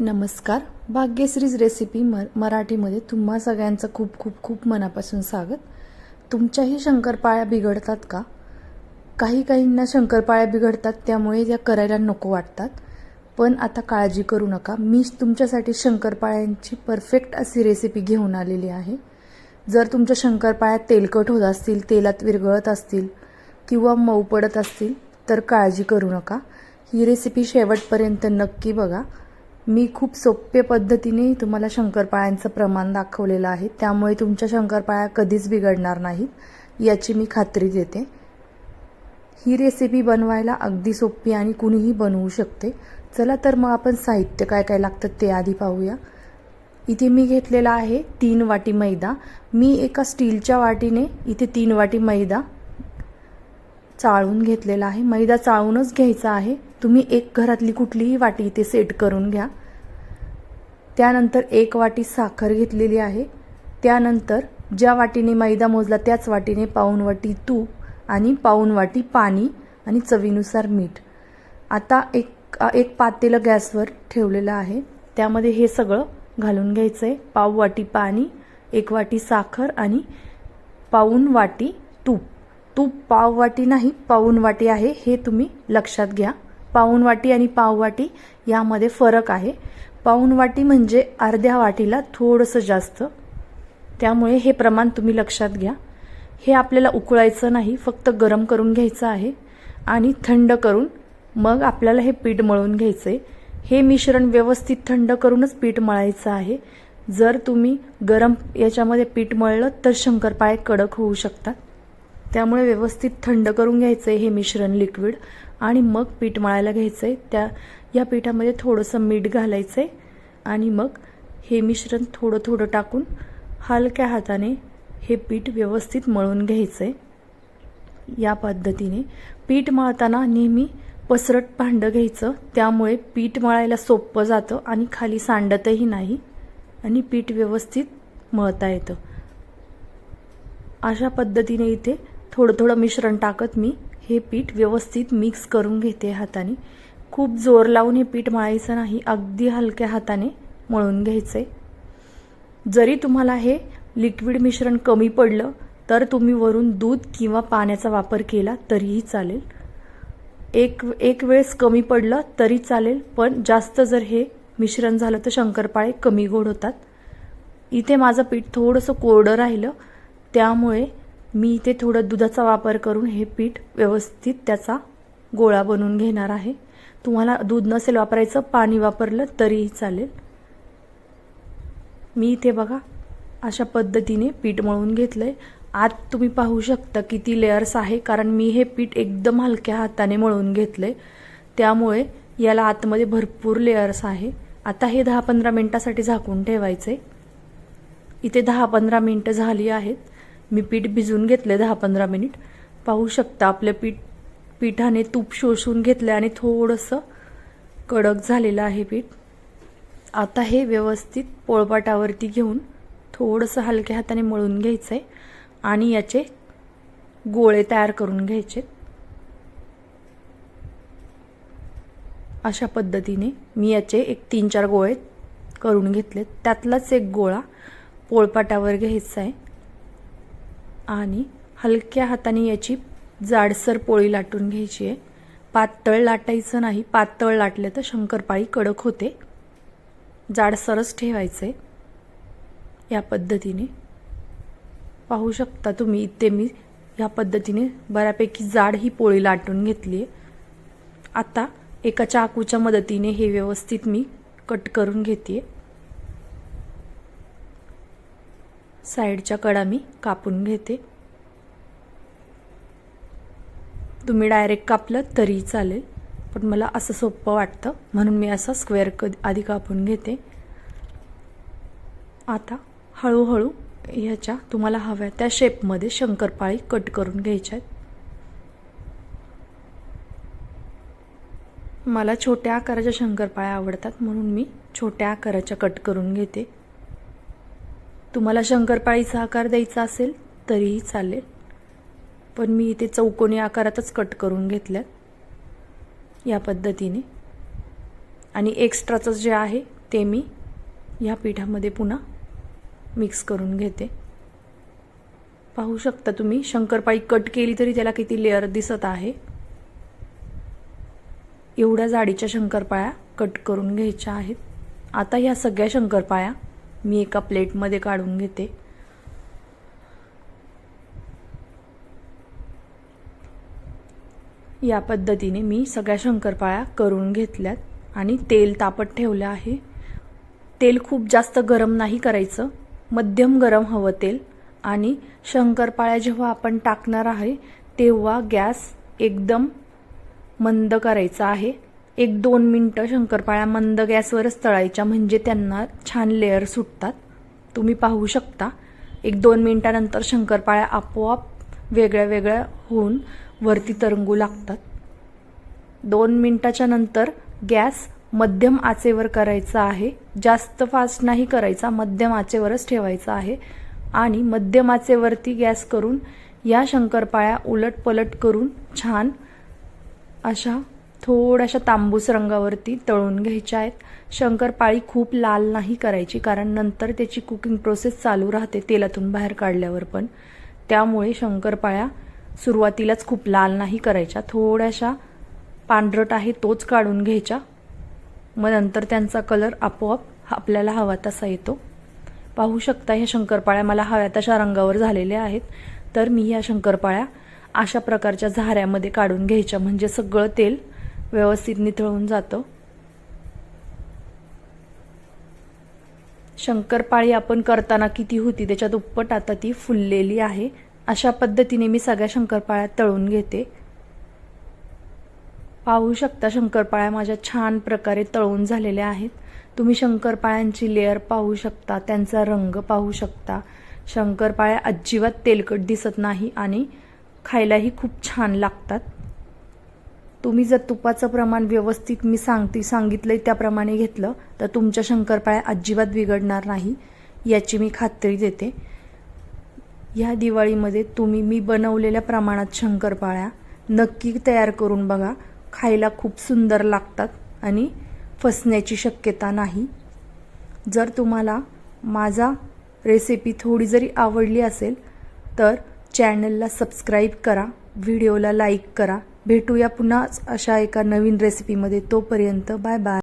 नमस्कार. भाग्यश्रीज रेसिपी म मराठीमध्ये तुम्हा सगळ्यांचं खूप खूप खूप मनापासून स्वागत. तुमच्याही शंकरपाळ्या बिघडतात का? काही काहींना शंकरपाळ्या बिघडतात त्यामुळे त्या करायला नको वाटतात. पण आता काळजी करू नका. मी तुमच्यासाठी शंकरपाळ्यांची परफेक्ट अशी रेसिपी घेऊन आलेली आहे. जर तुमच्या शंकरपाळ्या तेलकट होत असतील तेलात विरघळत असतील किंवा मऊ पडत असतील तर काळजी करू नका. ही रेसिपी शेवटपर्यंत नक्की बघा. मी खूप सोप्या पद्धतीने तुम्हाला शंकरपाळ्यांचं प्रमाण दाखवलेलं आहे. त्यामुळे तुमच्या शंकरपाळ्या कधीच बिघडणार नाहीत याची मी खात्री देते. ही रेसिपी बनवायला अगदी सोपी आणि कुणीही बनवू शकते. चला तर मग आपण साहित्य काय काय लागतं ते आधी पाहूया. इथे मी घेतलेला आहे तीन वाटी मैदा. मी एका स्टीलच्या वाटीने इथे तीन वाटी मैदा चाळून घेतलेला आहे. मैदा चाळूनच घ्यायचा आहे. तुम्ही एक घरातली कुठलीही वाटी इथे सेट करून घ्या. त्यानंतर एक वाटी साखर घेतलेली आहे. त्यानंतर ज्या वाटीने मैदा मोजला त्याच वाटीने पाऊन वाटी तूप आणि पाऊन वाटी पाणी आणि चवीनुसार मीठ. आता एक एक पातेलं गॅसवर ठेवलेलं आहे. त्यामध्ये हे सगळं घालून घ्यायचं आहे पाव वाटी पाणी एक वाटी साखर आणि पाऊण वाटी तूप. तूप पाव वाटी नाही पाऊण वाटी आहे हे तुम्ही लक्षात घ्या. पाऊण वाटी आणि पाव वाटी यामध्ये फरक आहे. पाऊन वाटी म्हणजे अर्ध्या वाटीला थोडंसं जास्त. त्यामुळे हे प्रमाण तुम्ही लक्षात घ्या. हे आपल्याला उकळायचं नाही फक्त गरम करून घ्यायचं आहे आणि थंड करून मग आपल्याला हे पीठ मळून घ्यायचं आहे हे मिश्रण व्यवस्थित थंड करूनच पीठ मळायचं आहे. जर तुम्ही गरम याच्यामध्ये पीठ मळलं तर शंकरपाळे कडक होऊ शकतात. त्यामुळे व्यवस्थित थंड करून घ्यायचं आहे हे मिश्रण लिक्विड आणि मग पीठ मळायला घ्यायचं आहे त्या या पिठामध्ये थोडंसं मीठ घालायचं आहे आणि मग हे मिश्रण थोडं थोडं टाकून हलक्या हाताने हे पीठ व्यवस्थित मळून घ्यायचं आहे या पद्धतीने पीठ मळताना नेहमी पसरट भांडं घ्यायचं. त्यामुळे पीठ मळायला सोपं जातं आणि खाली सांडतही नाही आणि पीठ व्यवस्थित मळता येतं. अशा पद्धतीने इथे थोडं थोडं मिश्रण टाकत मी. हे पीठ व्यवस्थित मिक्स करून घेते हाताने. खूप जोर लावून हे पीठ मळायचं नाही अगदी हलक्या हाताने मळून घ्यायचे जरी तुम्हाला हे लिक्विड मिश्रण कमी पडलं तर तुम्ही वरून दूध किंवा पाण्याचा वापर केला तरीही चालेल. एक एक वेळेस कमी पडलं तरी चालेल पण जास्त जर हे मिश्रण झालं तर शंकरपाळे कमी गोड होतात. इथे माझं पीठ थोडंसं कोरडं राहिलं त्यामुळे मी इथे थोडं दुधाचा वापर करून हे पीठ व्यवस्थित त्याचा गोळा बनवून घेणार आहे. तुम्हाला दूध नसेल वापरायचं पाणी वापरलं तरीही चालेल. मी इथे बघा अशा पद्धतीने पीठ मळून घेतलं आहे आत तुम्ही पाहू शकता किती लेअर्स आहे कारण मी हे पीठ एकदम हलक्या हाताने मळून घेतलं आहे त्यामुळे याला आतमध्ये भरपूर लेअर्स आहे. आता हे दहा पंधरा मिनटासाठी झाकून ठेवायचं आहे इथे दहा पंधरा मिनटं झाली आहेत. मी पीठ भिजवून घेतले दहा पंधरा मिनिट. पाहू शकता आपलं पीठ पिठाने तूप शोषून घेतलं आणि थोडंसं कडक झालेलं आहे पीठ. आता हे व्यवस्थित पोळपाटावरती घेऊन थोडंसं हलक्या हाताने मळून घ्यायचं आहे आणि याचे गोळे तयार करून घ्यायचे अशा पद्धतीने मी याचे एक तीन चार गोळे करून घेतले त्यातलाच एक गोळा पोळपाटावर घ्यायचा आहे आणि हलक्या हाताने याची जाडसर पोळी लाटून घ्यायची आहे. पातळ लाटायचं नाही पातळ लाटलं तर शंकरपाळी कडक होते. जाडसरच ठेवायचं. आहे या पद्धतीने. पाहू शकता तुम्ही इथे मी ह्या पद्धतीने बऱ्यापैकी जाड ही पोळी लाटून घेतली आहे. आता एका चाकूच्या मदतीने हे व्यवस्थित मी कट करून घेते. साईडच्या कडा मी कापून घेते. तुम्ही डायरेक्ट कापलं तरी चालेल. पण मला असं सोपं वाटतं. म्हणून मी असं स्क्वेअर कधी आधी कापून घेते. आता हळूहळू ह्याच्या तुम्हाला हव्या त्या शेपमध्ये शंकरपाळी कट करून घ्यायच्या आहेत. मला छोट्या आकाराच्या शंकरपाळ्या आवडतात. म्हणून मी छोट्या आकाराच्या कट करून घेते. तुम्हाला शंकरपाळीचा आकार द्यायचा असेल तरीही चालेल. पण मी इथे चौकोनी आकारातच कट करून घेतल्यात. या पद्धतीने. आणि एक्स्ट्राचं जे आहे ते मी ह्या पिठामध्ये पुन्हा मिक्स करून घेते. पाहू शकता तुम्ही शंकरपाळी कट केली तरी त्याला किती लेअर दिसत आहे. एवढ्या जाडीच्या शंकरपाळ्या कट करून घ्यायच्या आहेत. आता ह्या सगळ्या शंकरपाळ्या मी एका प्लेटमध्ये काढून घेते. या पद्धतीने मी सगळ्या शंकरपाळ्या करून घेतल्यात आणि तेल तापत ठेवलं आहे. तेल खूप जास्त गरम नाही करायचं. मध्यम गरम हवं तेल. आणि शंकरपाळ्या जेव्हा आपण टाकणार आहे तेव्हा गॅस एकदम मंद करायचा आहे. एक दोन मिनटं शंकरपाळ्या मंद गॅसवरच तळायच्या म्हणजे त्यांना छान लेअर सुटतात. तुम्ही पाहू शकता. एक दोन मिनटानंतर शंकरपाळ्या आपोआप वेगळ्या वेगळ्या होऊन वरती तरंगू लागतात. दोन मिनटाच्या नंतर गॅस मध्यम आचेवर करायचा आहे. जास्त फास्ट नाही करायचा मध्यम आचेवरच ठेवायचा आहे. आणि मध्यम आचेवरती गॅस करून या शंकरपाळ्या उलट पलट करून छान अशा थोड्याशा तांबूस रंगावरती तळून घ्यायच्या आहेत. शंकरपाळी खूप लाल नाही करायची कारण नंतर त्याची कुकिंग प्रोसेस चालू राहते तेलातून बाहेर काढल्यावर पण. त्यामुळे शंकरपाळ्या सुरुवातीलाच खूप लाल नाही करायच्या. थोड्याशा पांढरट आहे तोच काढून घ्यायच्या. मग नंतर त्यांचा कलर आपोआप आपल्याला हवा तसा येतो. पाहू शकता ह्या शंकरपाळ्या मला हव्या तशा रंगावर झालेल्या आहेत. तर मी ह्या शंकरपाळ्या अशा प्रकारच्या झाऱ्यामध्ये काढून घ्यायच्या. म्हणजे सगळं तेल व्यवस्थित निथळून जातं. शंकरपाळी आपण करताना किती होती त्याच्या दुप्पट आता ती फुललेली आहे. अशा पद्धतीने मी सगळ्या शंकरपाळ्या तळून घेते. पाहू शकता शंकरपाळ्या माझ्या छान प्रकारे तळून झालेल्या आहेत. तुम्ही शंकरपाळ्यांची लेअर पाहू शकता त्यांचा रंग पाहू शकता. शंकरपाळ्या अजिबात तेलकट दिसत नाही आणि खायलाही खूप छान लागतात. तुम्ही जर तुपाचं प्रमाण व्यवस्थित मी सांगते सांगितलंय त्याप्रमाणे घेतलं तर तुमच्या शंकरपाळ्या अजिबात बिघडणार नाही याची मी खात्री देते. ह्या दिवाळीमध्ये तुम्ही मी बनवलेल्या प्रमाणात शंकरपाळ्या नक्की तयार करून बघा. खायला खूप सुंदर लागतात आणि फसण्याची शक्यता नाही. जर तुम्हाला माझा रेसिपी थोडी जरी आवडली असेल तर चॅनलला सबस्क्राईब करा व्हिडिओला लाईक करा. भेटूया पुन्हाच अशा एका नवीन रेसिपीमध्ये तोपर्यंत बाय बाय.